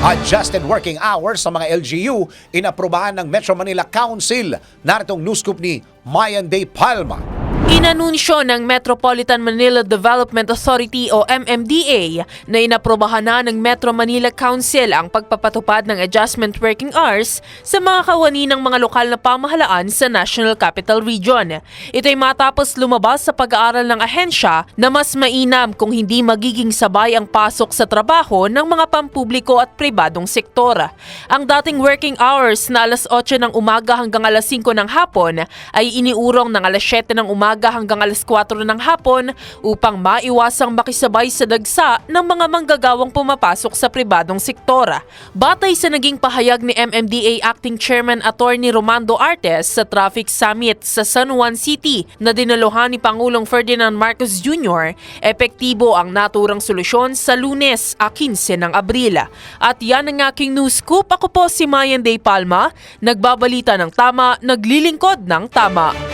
Adjusted working hours sa mga LGU inaprubahan ng Metro Manila Council. Naritong news scoop ni Mayan Day Palma. Inanunsyo ng Metropolitan Manila Development Authority o MMDA na inaprobahan na ng Metro Manila Council ang pagpapatupad ng adjustment working hours sa mga kawani ng mga lokal na pamahalaan sa National Capital Region. Ito ay matapos lumabas sa pag-aaral ng ahensya na mas mainam kung hindi magiging sabay ang pasok sa trabaho ng mga pampubliko at pribadong sektor. Ang dating working hours na alas 8 ng umaga hanggang alas 5 ng hapon ay iniurong ng alas 7 ng umaga hanggang alas 4 ng hapon upang maiwasang makisabay sa dagsa ng mga manggagawang pumapasok sa pribadong sektor. Batay sa naging pahayag ni MMDA Acting Chairman Attorney Romando Artes sa Traffic Summit sa San Juan City na dinaluhan ni Pangulong Ferdinand Marcos Jr., epektibo ang naturang solusyon sa lunes, a 15 ng Abril. At yan ang aking news scoop. Ako po si Mayan Day Palma, nagbabalita ng tama, naglilingkod ng tama.